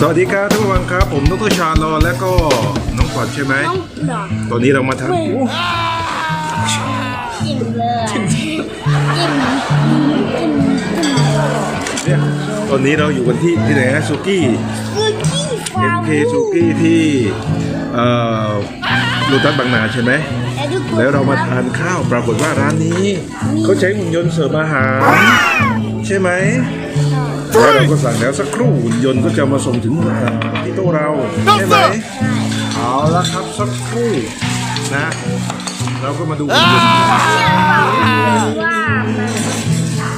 สวัสดีครับทุกคนครับ ผมดรชาลอและก็น้องปลอดใช่ไหมต้องปลอกตอนนี้เรามาทำอิ่มเลยอิ่มอิ่มอิ่มเนี่ยตอนนี้เราอยู่กันที่ที่ไหนฮะสุกี้คือขี้ฟา MK สุกี้ที่เอ่อโลตัสบางนาใช่ไหมแล้วเรามาทานข้าวปรากฏว่าร้านนี้เขาใช้หุ่นยนต์เสิร์ฟอาหาร ใช่ไหม แล้วเราก็สั่งแล้วสักครู่หุ่นยนต์ก็จะมาส่งถึงที่โต๊ะเราใช่ไหมเอาละครับสักครู่นะ เราก็มาดูหุ่นยนต์ว่า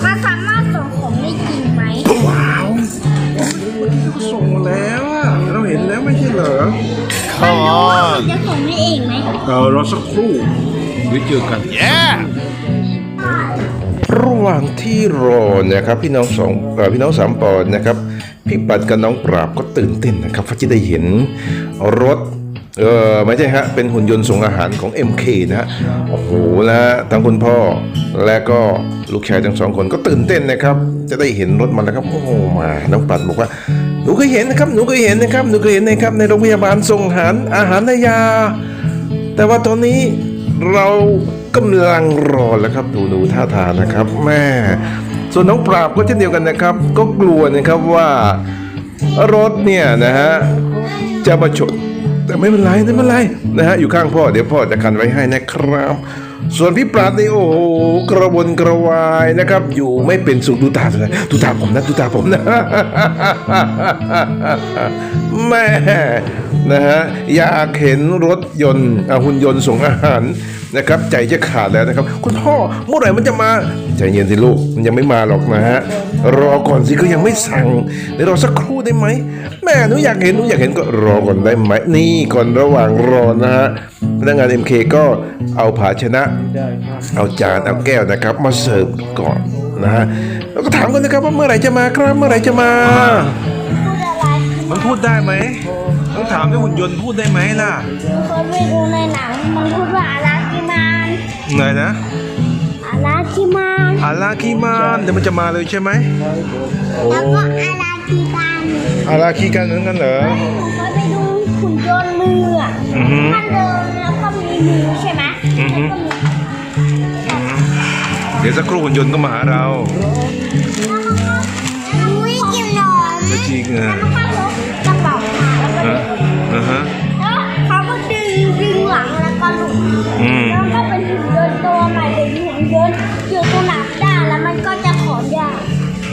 มันสามารถส่งของได้จริงไหมว้าวส่งมาแล้วอะเราเห็นแล้วไม่ใช่เหรอมันรู้ว่ามันจะส่งได้เองไหมเรารอสักครู่เดี๋ยวเจอกัน Yeah! ระหว่างที่รอนะครับพี่น้องสองอพี่น้องสามปอนนะครับพี่ปัดกับน้องปราบก็ตื่นเต้นนะครับว่าะจะได้เห็นรถเออไม่ใช่ฮะเป็นหุ่นยนต์ส่งอาหารของ MK นะฮะโอ้โหนะฮะทั้งคุณพ่อและก็ลูกชายทั้งสองคนก็ตื่นเต้นนะครับ จะได้เห็นรถมันนะครับโอ้โหมาน้องปัดบอกว่าหนูเคยเห็นนะครับหนูเคยเห็นนะครับหนูเคยเห็นนะครับในโรงพยาบาลส่งอาหารอาหารและยา แต่ว่าตอนนี้เรา กำลังรอแล้วครับดูดูท่าทางนะครับแม่ส่วนน้องปราบก็เช่นเดียวกันนะครับ ก็กลัวนะครับว่ารถเนี่ยนะฮะจะมาชนแต่ไม่เป็นไรไม่เป็นไรนะฮะอยู่ข้างพ่อเดี๋ยวพ่อจะคันไว้ให้นะครับ ส่วนพี่ปราบนี่โอ้โหกระวนกระวายนะครับ อยู่ไม่เป็นสุขดูตาดูตาดูตาผมนะดูตาผมนะแม่นะฮะอยากเห็นรถยนต์หุ่นยนต์ส่งอาหาร นะครับใจจะขาดแล้วนะครับ คุณพ่อเมื่อไหร่มันจะมาใจเย็นสิลูกมันยังไม่มาหรอกนะฮะรอก่อนสิก็ยังไม่สั่งเดี๋ยวรอสักครู่ได้ไหมแม่หนูอยากเห็นหนูอยากเห็นก็รอก่อนได้ไหมนี่ก่อนระหว่างรอนะฮะพนักงาน MK ก็เอาภาชนะ เอาจานเอาแก้วนะครับ มาเสิร์ฟก่อนนะฮะแล้วก็ถามกันนะครับว่าเมื่อไหร่จะมาครับเมื่อไหร่จะมาพูดอะไรมันพูดได้ไหมต้องถามด้วยหุ่นยนต์พูดได้ไหมล่ะหนูเคยไปดูในหนังมันพูดว่าอาราคิ มานไงนะอาราคิมานอาลาคีมานเดี๋ยวมันจะมาเลยใช่ไหมโอ้แล้วก็อาราคิบันอาลาคีกันเหมือนกันเหรอหนูเคยไปดูหุ่นยนต์มืออะอือฮึมันเดินแล้วก็มีมือใช่ไหมอือฮึแล้วก็มีเดี๋ยวสักครู่หุ่นยนต์ก็มาหาเราวิ่งกินนมก็จริงอะ เป็นหุ่นยนต์อยู่ตรงหนักด้านแล้วมันก็จะขอนยา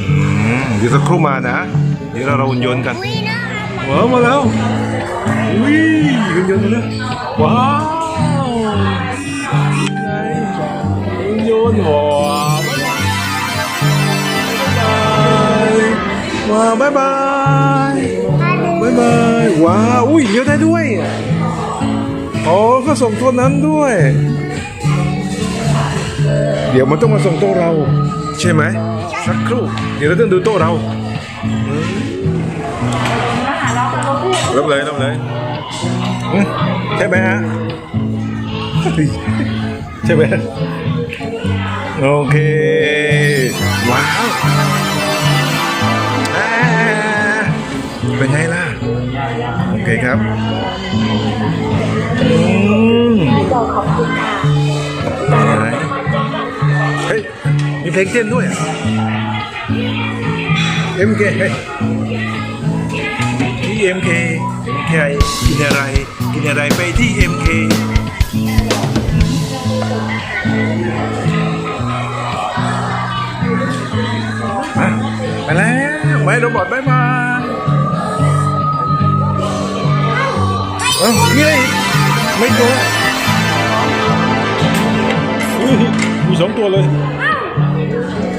อืมเดี๋ยวสักครู่มานะ เดี๋ยวเราเราหุ่นยนต์กันวิ่งนะว้าวมาแล้วอุ้ยหุ่นยนต์มาแล้วว้าวไงหุ่นยนต์ว้าวว้าวบ๊ายบายบ๊ายบายว้าวอุ้ยเลี้ยวได้ด้วยอ๋อก็ส่งตัวนั้นด้วย เดี๋ยวมันต้องมาส่งโต๊ะเรา ใช่ไหมสักครู่เดี๋ยวเราต้องดูโต๊ะเรารับเลยรับเลยอืมใช่ไหมฮะใช่ไหมโอเค ว้าวอ่าเป็นไงล่ะ โอเคครับอืมบอกขอบคุณค่ะ เพลงเต้นด้วยเอะ MK ที่ MK MK กินอะไรกินอะไรไปที่ MK มาไปแล้วไปโรบอทบายบายเอ้ามีอะไรอีกไม่ตัวอุ้ยมีสองตัวเลย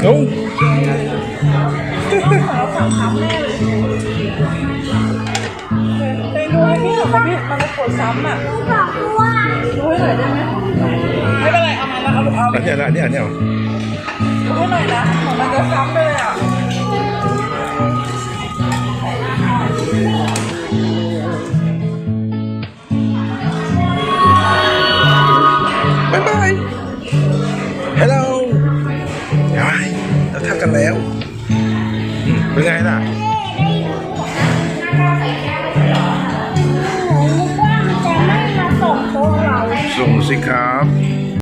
เอ้าไปดูให้พี่หน่อยค่ะพี่มันจะกดซ้ำอะบอกว่าดูให้หน่อยได้ไหมไม่เป็นไรเอามาแล้วเอาเอาอันนี้อันนี้อันนี้เอาดูให้หน่อยนะเหมือนมันจะซ้ำไปเลยอะ ไงล่ะส่งสิครับ